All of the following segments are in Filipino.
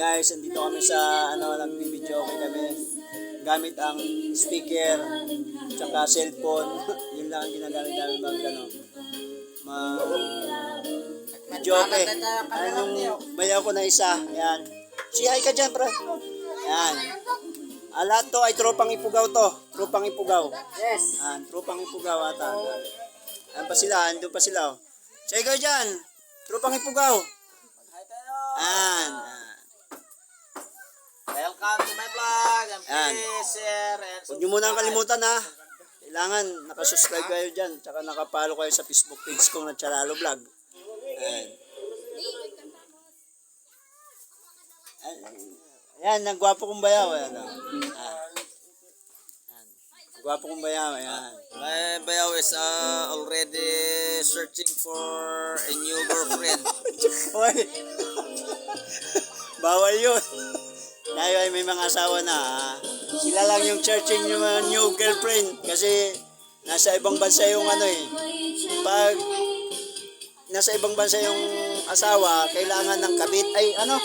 Guys, andito kami sa ano, nagbibideo okay kami gamit ang speaker tsaka cellphone. Yun lang ang ginagamit namin mag ano. Ma video okay. Anong bayaw ko na isa. Yan. Si hi ka dyan, bro. Yan. Ah, lahat to ay tropang ipugaw to. Tropang ipugaw. Yes. Yan, tropang ipugaw ata. Yan pa sila, andun pa sila. Oh. Say kayo dyan. Tropang ipugaw. Hi kayo. Yan. yan. Welcome to my vlog. And Share and Huwag niyo muna kalimutan ha. Kailangan nakasubscribe kayo dyan. Tsaka nakapalo kayo sa Facebook page ko na Charalo Vlog. Ayan. Ayan, ang gwapo kong bayaw. Ayan. oh. Ayan. Ang Gwapo kong bayaw. Ayan. My bayaw is uh, already searching for a new girlfriend. Hoy! Bawal yun. Tayo ay may mga asawa na. Sila lang yung searching yung mga new girlfriend. Kasi nasa ibang bansa yung ano eh. Pag nasa ibang bansa yung asawa, kailangan ng kabit. Ay, ano?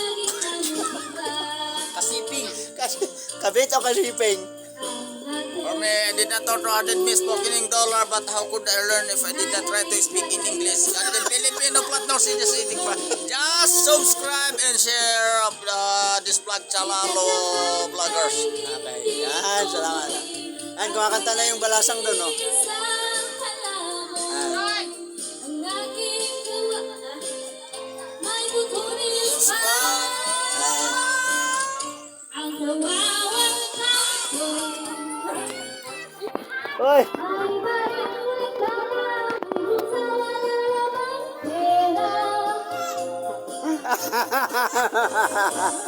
Kasiping. Kas- kabit o kasiping? For me, I did not know I did miss spoken in dollar, but how could I learn if I did not try to speak in English? And the Filipino platnos in pa. Just subscribe and share this vlog, Chalalo Vloggers. Okay. Yan, salamat. Yan, kumakanta na yung balasang doon, no? Yan. Hoy!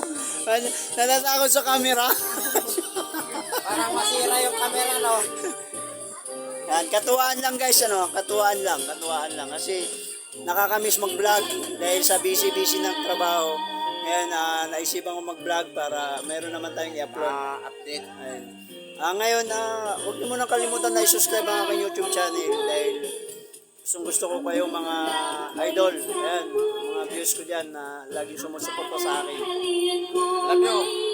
Natatakot sa camera. Parang masira yung camera, no? Yan, katuwaan lang guys, ano, katuwaan lang, katuwaan lang. Kasi nakakamiss mag-vlog dahil sa busy-busy ng trabaho. Ngayon, ah, naisipan ko mag-vlog para meron naman tayong i-upload. Uh, update. Ayun. Ah, ngayon, ah, huwag niyo muna kalimutan na i-subscribe ang aking YouTube channel dahil gustong gusto ko kayo mga idol. Ayan, mga views ko dyan na laging sumusuporta sa akin. Love you.